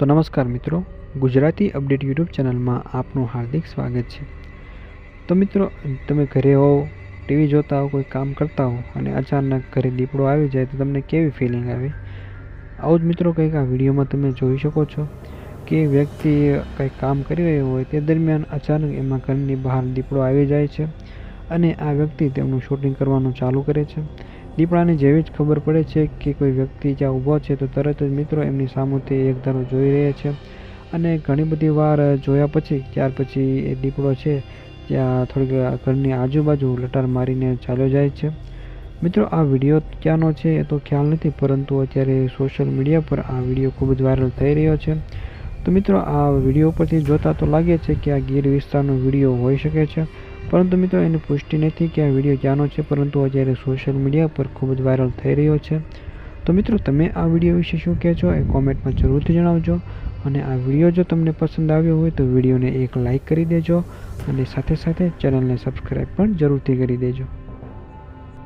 તો નમસ્કાર મિત્રો, ગુજરાતી અપડેટ યુટ્યુબ ચેનલમાં આપનું હાર્દિક સ્વાગત છે. તો મિત્રો, તમે ઘરે હો ટીવી જોતા હો કોઈ કામ કરતા હો અને અચાનક ઘરે દીપડો આવી જાય તો તમને કેવી ફિલિંગ આવે? આવું જ મિત્રો કંઈક આ વિડીયોમાં તમે જોઈ શકો છો કે વ્યક્તિ કંઈક કામ કરી રહ્યો હોય તે દરમિયાન અચાનક એમાં ઘરની બહાર દીપડો આવી જાય છે. અને આ વ્યક્તિ તેમનું શૂટિંગ કરવાનું ચાલુ કરે છે. દીપડાને જેવી જ ખબર પડે છે કે કોઈ વ્યક્તિ જ્યાં ઊભો છે તો તરત જ મિત્રો એમની સામેથી એક ધારો જોઈ રહ્યા છે. અને ઘણી બધી વાર જોયા પછી, ત્યાર પછી એ દીપડો છે ત્યાં થોડીક ઘરની આજુબાજુ લટાર મારીને ચાલ્યો જાય છે. મિત્રો, આ વીડિયો ક્યાંનો છે એ તો ખ્યાલ નથી, પરંતુ અત્યારે સોશિયલ મીડિયા પર આ વીડિયો ખૂબ જ વાયરલ થઈ રહ્યો છે. તો મિત્રો, આ વીડિયો પરથી જોતા તો લાગે છે કે આ ગીર વિસ્તારનો વીડિયો હોઈ શકે છે. પરંતુ મિત્રો, એની પુષ્ટિ નથી કે આ વીડિયો ક્યાંનો છે, પરંતુ અત્યારે સોશિયલ મીડિયા પર ખૂબ જ વાયરલ થઈ રહ્યો છે. તો મિત્રો, તમે આ વીડિયો વિશે શું કહેશો એ કોમેન્ટમાં જરૂરથી જણાવજો. અને આ વીડિયો જો તમને પસંદ આવ્યો હોય, તો વિડીયોને એક લાઇક કરી દેજો. અને સાથે સાથે ચેનલને સબસ્ક્રાઈબ પણ જરૂરથી કરી દેજો.